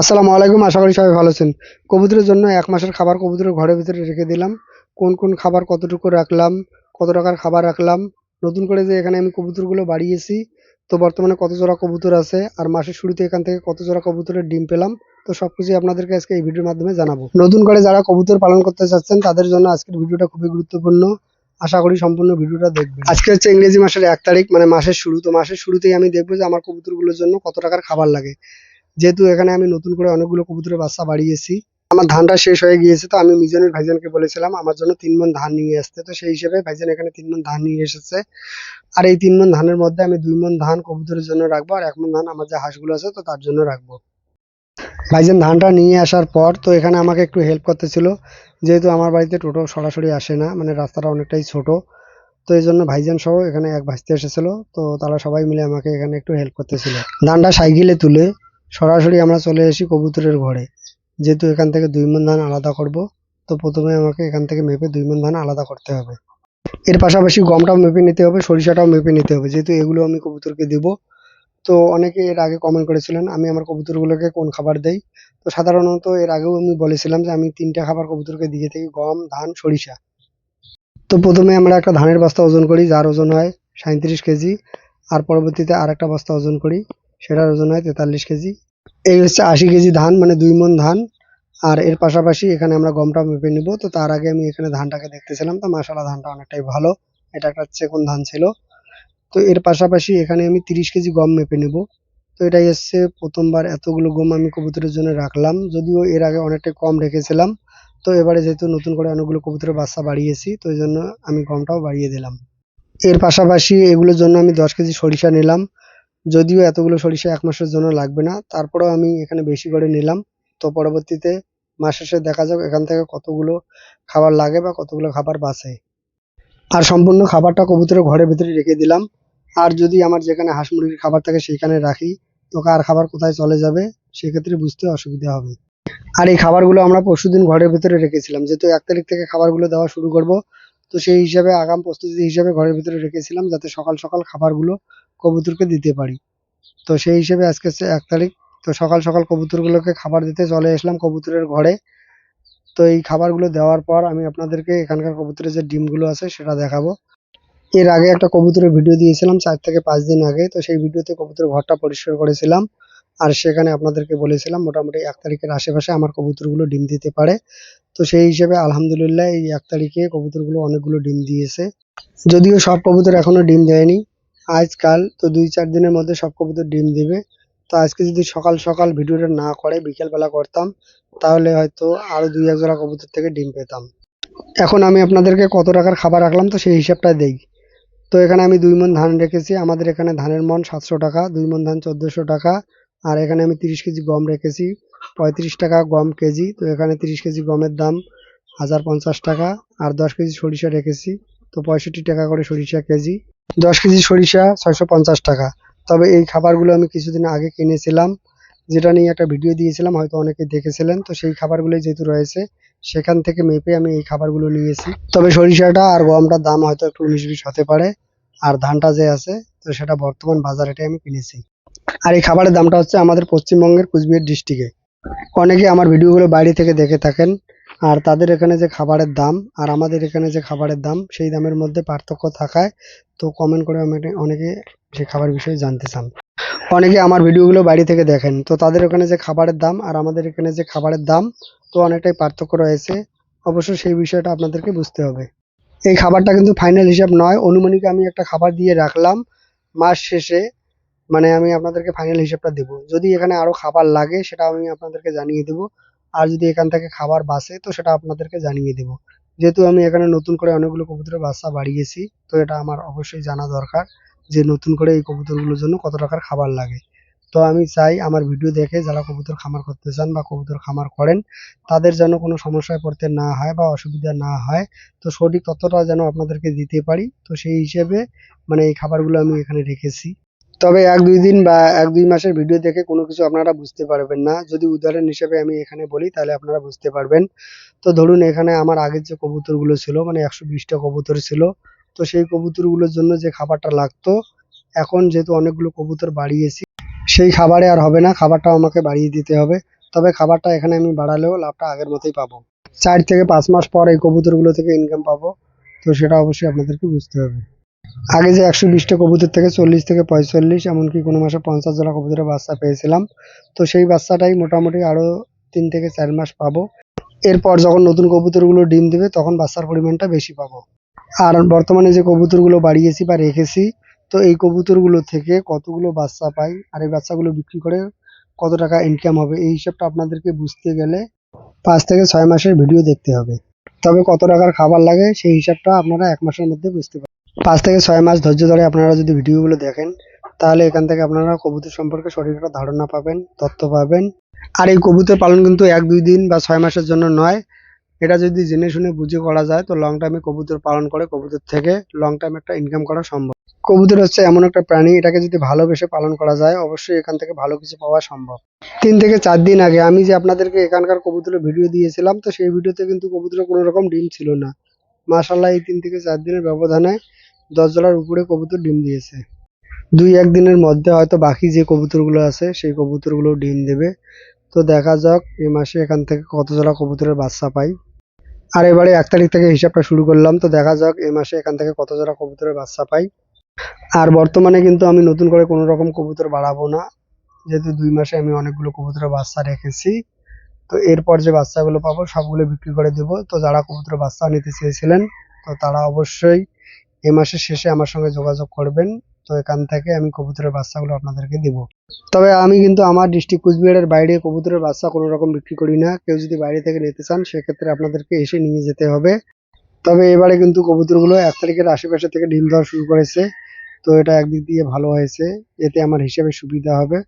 আসসালামু আলাইকুম, আশা করি সবাই ভালো আছেন। কবুতরের জন্য এক মাসের খাবার কবুতরের ঘরের ভিতরে রেখে দিলাম। কোন কোন খাবার কতটুকু রাখলাম, কত টাকার খাবার রাখলাম, নতুন করে যে এখানে আমি কবুতরগুলো বাড়িয়েছি, তো বর্তমানে কত জোড়া কবুতর আছে, আর মাসের শুরুতে এখান থেকে কত জোড়া কবুতরের ডিম পেলাম, তো সবকিছু আপনাদেরকে আজকে এই ভিডিওর মাধ্যমে জানাব। নতুন করে যারা কবুতর পালন করতে চাচ্ছেন, তাদের জন্য আজকের ভিডিওটা খুবই গুরুত্বপূর্ণ। আশা করি সম্পূর্ণ ভিডিওটা দেখবেন। আজকে হচ্ছে ইংরেজি মাসের এক তারিখ মানে মাসের শুরু, তো মাসের শুরুতেই আমি দেখব যে আমার কবুতরগুলোর জন্য কত টাকার খাবার লাগে। যেহেতু এখানে আমি নতুন করে অনেকগুলো কবুতরের বাচ্চা বাড়িয়েছি আমার ধানটা শেষ হয়ে গিয়েছে, তো আমি মিজানুর ভাইজানকে বলেছিলাম, আমার জন্য তিন মন ধান নিয়ে আসতে। তো সেই হিসেবে ভাইজান এখানে তিন মন ধান নিয়ে এসেছে। আর এই তিন মন ধানের মধ্যে আমি দুই মন ধান কবুতরের জন্য রাখব, আর এক মন ধান আমার যে হাঁসগুলো আছে, তো তার জন্য রাখব। ভাইজান ধানটা নিয়ে আসার পর, তো এখানে আমাকে একটু হেল্প করতেছিল যেহেতু আমার বাড়িতে টোটো সরাসরি আসে না মানে রাস্তাটা অনেকটাই ছোট, তো এই জন্য ভাইজান সহ এখানে এক ভাসতে এসেছিল, তো তারা সবাই মিলে আমাকে এখানে একটু হেল্প করতেছিল ধানটা সাইকেলে তুলে সরাসরি আমরা চলে আসি কবুতরের ঘরে। যেহেতু এখান থেকে দুই মন ধান আলাদা করব, তো প্রথমে আমাকে এখান থেকে মেপে দুই মন ধান আলাদা করতে হবে। এর পাশাপাশি গমটাও মেপে নিতে হবে, সরিষাটাও মেপে নিতে হবে। যেহেতু এগুলো আমি কবুতরকে দেব, তো অনেকে এর আগে কমেন্ট করেছিলেন, আমি আমার কবুতরগুলোকে কোন খাবার দেই? তো সাধারণত এর আগেও আমি বলেছিলাম যে আমি তিনটা খাবার কবুতরকে দিয়ে থাকি, গম, ধান, সরিষা। তো প্রথমে আমরা একটা ধানের বস্তা ওজন করি, যার ওজন হয় সাঁত্রিশ কেজি, আর পরবর্তীতে আর একটা বস্তা ওজন করি, সেটার ওজন হয় তেতাল্লিশ কেজি। এই হচ্ছে আশি কেজি ধান মানে দুই মন ধান। আর এর পাশাপাশি এখানে আমরা গমটা মেপে নিব। তো তার আগে আমি এখানে ধানটাকে দেখতেছিলাম। তো মাসালা ধানটা অনেকটাই ভালো। এটা একটা চেকন ধান ছিল। তো এর পাশাপাশি এখানে আমি তিরিশ কেজি গম মেপে নেব। তো এটাই হচ্ছে প্রথমবার এতগুলো গম আমি কবুতরের জন্য রাখলাম। যদিও এর আগে অনেকটাই কম রেখেছিলাম। তো এবারে যেহেতু নতুন করে অনেকগুলো কবুতরের বাচ্চা বাড়িয়েছি, তো এই জন্য আমি গমটাও বাড়িয়ে দিলাম। এর পাশাপাশি এগুলোর জন্য আমি দশ কেজি সরিষা নিলাম। যদিও এতগুলো সরিষা এক মাসের জন্য লাগবে না, তারপরেও আমি এখানে বেশি করে নিলাম। তো পরবর্তীতে মাস শেষে দেখা যাক এখান থেকে কতগুলো খাবার লাগে বা কতগুলো খাবার বাঁচে। আর সম্পূর্ণ খাবারটা কবুতরের ঘরের ভিতরে রেখে দিলাম। আর যদি আমার যেখানে হাঁস মুরগির খাবার থাকে সেইখানে রাখি, তো কার খাবার কোথায় চলে যাবে সেক্ষেত্রে বুঝতে অসুবিধা হবে। আর এই খাবারগুলো আমরা পরশুদিন ঘরের ভিতরে রেখেছিলাম। যেহেতু এক তারিখ থেকে খাবারগুলো দেওয়া শুরু করব, তো সেই হিসাবে আগাম প্রস্তুতি হিসাবে ঘরের ভিতরে রেখেছিলাম যাতে সকাল সকাল খাবারগুলো কবুতরকে দিতে পারি। তো সেই হিসেবে আজকে হচ্ছে এক তারিখ, তো সকাল সকাল কবুতরগুলোকে খাবার দিতে চলে আসলাম কবুতরের ঘরে। তো এই খাবারগুলো দেওয়ার পর আমি আপনাদেরকে এখানকার কবুতরের যে ডিমগুলো আছে সেটা দেখাবো। এর আগে একটা কবুতরের ভিডিও দিয়েছিলাম চার থেকে পাঁচ দিন আগে, তো সেই ভিডিওতে কবুতরের ঘরটা পরিষ্কার করেছিলাম। আর সেখানে আপনাদেরকে বলেছিলাম মোটামুটি এক তারিখের আশেপাশে আমার কবুতরগুলো ডিম দিতে পারে। তো সেই হিসেবে আলহামদুলিল্লাহ এই এক তারিখে কবুতরগুলো অনেকগুলো ডিম দিয়েছে। যদিও সব কবুতর এখনও ডিম দেয়নি আজকাল তো দুই চার দিনের মধ্যে সব কবুতর ডিম দিবে। তো আজকে যদি সকাল সকাল ভিডিওটা না করে, বিকেলবেলা করতাম, তাহলে হয়তো আরও দুই এক জোড়া কবুতর থেকে ডিম পেতাম। এখন আমি আপনাদেরকে কত টাকার খাবার রাখলাম তো সেই হিসাবটা দেই। তো এখানে আমি দুই মন ধান রেখেছি, আমাদের এখানে ধানের মন সাতশো টাকা, দুই মন ধান চোদ্দোশো টাকা, আর এখানে আমি তিরিশ কেজি গম রেখেছি, পঁয়ত্রিশ টাকা গম কেজি, তো এখানে তিরিশ কেজি গমের দাম হাজার পঞ্চাশ টাকা, আর দশ কেজি সরিষা রেখেছি, তো পঁয়ষট্টি টাকা করে সরিষা কেজি। দশ কেজি সরিষা ছয়শো পঞ্চাশ টাকা। তবে এই খাবারগুলো আমি কিছুদিন আগে কিনেছিলাম, যেটা নিয়ে একটা ভিডিও দিয়েছিলাম, হয়তো অনেকে দেখেছিলেন। তো সেই খাবারগুলোই যেহেতু রয়েছে, সেখান থেকে মেপে আমি এই খাবারগুলো নিয়েছি। তবে সরিষাটা আর গমটার দাম হয়তো একটু উনিশ বিশ হতে পারে, আর ধানটা যে আছে, তো সেটা বর্তমান বাজার আমি কিনেছি। আর এই খাবারের দামটা হচ্ছে আমাদের পশ্চিমবঙ্গের কুচবিহার ডিস্ট্রিক্টে অনেকে আমার ভিডিওগুলো বাইরে থেকে দেখে থাকেন আর তাদের এখানে যে খাবারের দাম আর আমাদের এখানে যে খাবারের দাম, সেই দামের মধ্যে পার্থক্য থাকায় তো কমেন্ট করে আমি- অনেকে সেই খাবার বিষয়ে জানতে চান। অনেকে আমার ভিডিওগুলো বাড়ি থেকে দেখেন। তো তাদের ওখানে যে খাবারের দাম আর আমাদের এখানে যে খাবারের দাম তো অনেকটাই পার্থক্য রয়েছে। অবশ্য সেই বিষয়টা আপনাদেরকে বুঝতে হবে। এই খাবারটা কিন্তু ফাইনাল হিসাব নয়। অনুমানিক আমি একটা খাবার দিয়ে রাখলাম মাস শেষে মানে আমি আপনাদেরকে ফাইনাল হিসাবটা দেবো। যদি এখানে আরও খাবার লাগে সেটা আমি আপনাদেরকে জানিয়ে দেবো। আর যদি এখান থেকে খাবার বাসে, তো সেটা আপনাদেরকে জানিয়ে দেবো। যেহেতু আমি এখানে নতুন করে অনেকগুলো কবুতরের বাচ্চা বাড়িয়েছি, তো এটা আমার অবশ্যই জানা দরকার যে নতুন করে এই কবুতরগুলোর জন্য কত টাকার খাবার লাগে। তো আমি চাই আমার ভিডিও দেখে যারা কবুতর খামার করতে চান বা কবুতর খামার করেন, তাদের যেন কোনো সমস্যায় পড়তে না হয় বা অসুবিধা না হয়, তো সঠিক তথ্যটা যেন আপনাদেরকে দিতে পারি। তো সেই হিসেবে মানে এই খাবারগুলো আমি এখানে রেখেছি। তবে এক দুই দিন বা এক দুই মাসের ভিডিও দেখে কোনো কিছু আপনারা বুঝতে পারবেন না। যদি উদাহরণ হিসেবে আমি এখানে বলি, তাহলে আপনারা বুঝতে পারবেন। তো ধরুন এখানে আমার আগের যে কবুতরগুলো ছিল মানে একশো বিশটা কবুতর ছিল, তো সেই কবুতরগুলোর জন্য যে খাবারটা লাগতো, এখন যেহেতু অনেকগুলো কবুতর বাড়িয়েছি, সেই খাবারে আর হবে না, খাবারটাও আমাকে বাড়িয়ে দিতে হবে। তবে খাবারটা এখানে আমি বাড়ালেও লাভটা আগের মতোই পাবো। চার থেকে পাঁচ মাস পর এই কবুতরগুলো থেকে ইনকাম পাবো, তো সেটা অবশ্যই আপনাদেরকে বুঝতে হবে। আগে যে একশো বিশটা কবুতর থেকে চল্লিশ থেকে পঁয়তাল্লিশ, এমনকি কোনো মাসে পঞ্চাশ জোড়া কবুতরের বাচ্চা পেয়েছিলাম। তো সেই বাচ্চাটাই মোটামুটি আরও তিন থেকে চার মাস পাবো। এরপর যখন নতুন কবুতরগুলো ডিম দেবে, তখন বাচ্চার পরিমাণটা বেশি পাবো। আর বর্তমানে যে কবুতরগুলো বাড়িয়েছি বা রেখেছি, তো এই কবুতরগুলো থেকে কতগুলো বাচ্চা পাই আর এই বাচ্চাগুলো বিক্রি করে কত টাকা ইনকাম হবে, এই হিসাবটা আপনাদেরকে বুঝতে গেলে পাঁচ থেকে ছয় মাসের ভিডিও দেখতে হবে। তবে কত টাকার খাবার লাগে, সেই হিসাবটা আপনারা এক মাসের মধ্যে বুঝতে পারবেন। পাঁচ থেকে ছয় মাস ধৈর্য ধরে আপনারা যদি ভিডিওগুলো দেখেন, তাহলে এখান থেকে আপনারা কবুতর সম্পর্কে সঠিক একটা ধারণা পাবেন, তথ্য পাবেন। আর এই কবুতর পালন কিন্তু এক, দুই দিন বা ছয় মাসের জন্য নয়। এটা যদি জেনে শুনে বুঝে করা যায়, তো লং টাইমে কবুতর পালন করে কবুতর থেকে লং টাইম একটা ইনকাম করা সম্ভব। কবুতর হচ্ছে এমন একটা প্রাণী, এটাকে যদি ভালোবেসে পালন করা যায়, অবশ্যই এখান থেকে ভালো কিছু পাওয়া সম্ভব। তিন থেকে চার দিন আগে আমি যে আপনাদেরকে এখানকার কবুতরের ভিডিও দিয়েছিলাম, তো সেই ভিডিওতে কিন্তু কবুতরের কোনো রকম ডিম ছিল না। মাশাল্লাহ এই তিন থেকে চার দিনের ব্যবধানে দশ জোড়ার উপরে কবুতর ডিম দিয়েছে। দুই, এক দিনের মধ্যে হয়তো বাকি যে কবুতরগুলো আছে, সেই কবুতরগুলো ডিম দেবে। তো দেখা যাক এই মাসে এখান থেকে কত জোড়া কবুতরের বাচ্চা পাই। আর এবারে এক তারিখ থেকে হিসাবটা শুরু করলাম, তো দেখা যাক এই মাসে এখান থেকে কত জোড়া কবুতরের বাচ্চা পাই। আর বর্তমানে কিন্তু আমি নতুন করে কোনো রকম কবুতর বাড়াবো না। যেহেতু দুই মাসে আমি অনেকগুলো কবুতরের বাচ্চা রেখেছি। তো এরপর যে বাচ্চাগুলো পাবো, সবগুলো বিক্রি করে দেবো। তো যারা কবুতর বাচ্চা নিতে চেয়েছিলেন, তো তারা অবশ্যই এ মাসের শেষে আমার সঙ্গে যোগাযোগ করবেন। তো এখান থেকে আমি কবুতরের বাচ্চাগুলো আপনাদেরকে দেব। তবে আমি কিন্তু আমার ডিস্ট্রিক্ট কুচবিহারের বাইরে কবুতরের বাচ্চা কোনো রকম বিক্রি করি না। কেউ যদি বাইরে থেকে নিতে চান, সেক্ষেত্রে আপনাদেরকে এসে নিয়ে যেতে হবে। তবে এবারে কিন্তু কবুতরগুলো এক তারিখের আশেপাশে থেকে ডিম দেওয়া শুরু করেছে। তো এটা একদিক দিয়ে ভালো হয়েছে। এতে আমার হিসেবে সুবিধা হবে।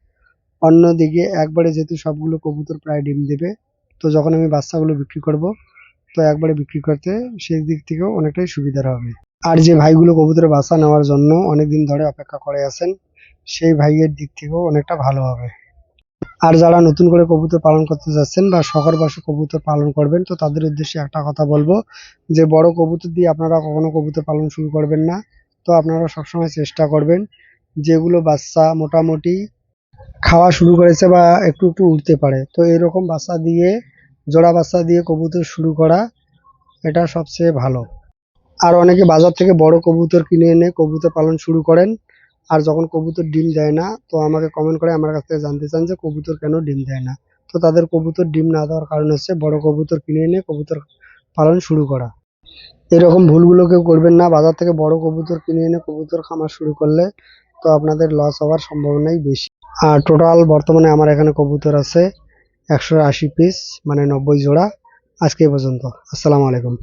অন্যদিকে একবারে যেহেতু সবগুলো কবুতর প্রায় ডিম দেবে, তো যখন আমি বাচ্চাগুলো বিক্রি করব, তো একবারে বিক্রি করতে সেই দিক থেকেও অনেকটাই সুবিধার হবে। আর যে ভাইগুলো কবুতরের বাচ্চা নেওয়ার জন্য অনেকদিন ধরে অপেক্ষা করে আছেন, সেই ভাইয়ের দিক থেকেও অনেকটা ভালো হবে। আর যারা নতুন করে কবুতর পালন করতে যাচ্ছেন বা শখের বসে কবুতর পালন করবেন, তো তাদের উদ্দেশ্যে একটা কথা বলব যে, বড় কবুতর দিয়ে আপনারা কখনো কবুতর পালন শুরু করবেন না। তো আপনারা সবসময় চেষ্টা করবেন, যেগুলো বাচ্চা মোটামুটি খাওয়া শুরু করেছে বা একটু একটু উঠতে পারে। তো এরকম বাচ্চা দিয়ে, জোড়া বাচ্চা দিয়ে কবুতর শুরু করা, এটা সবচেয়ে ভালো। আর অনেকে বাজার থেকে বড় কবুতর কিনে এনে কবুতর পালন শুরু করেন, আর যখন কবুতর ডিম দেয় না, তো আমাকে কমেন্ট করে আমার কাছ থেকে জানতে চান যে কবুতর কেন ডিম দেয় না। তো তাদের কবুতর ডিম না দেওয়ার কারণ হচ্ছে বড় কবুতর কিনে এনে কবুতর পালন শুরু করা। এরকম ভুলগুলো কেউ করবেন না। বাজার থেকে বড় কবুতর কিনে এনে কবুতর খামার শুরু করলে তো আপনাদের লস হওয়ার সম্ভাবনাই বেশি। আর টোটাল বর্তমানে আমার এখানে কবুতর আছে একশো আশি পিস মানে নব্বই জোড়া। আজকে পর্যন্ত। আসসালামু আলাইকুম।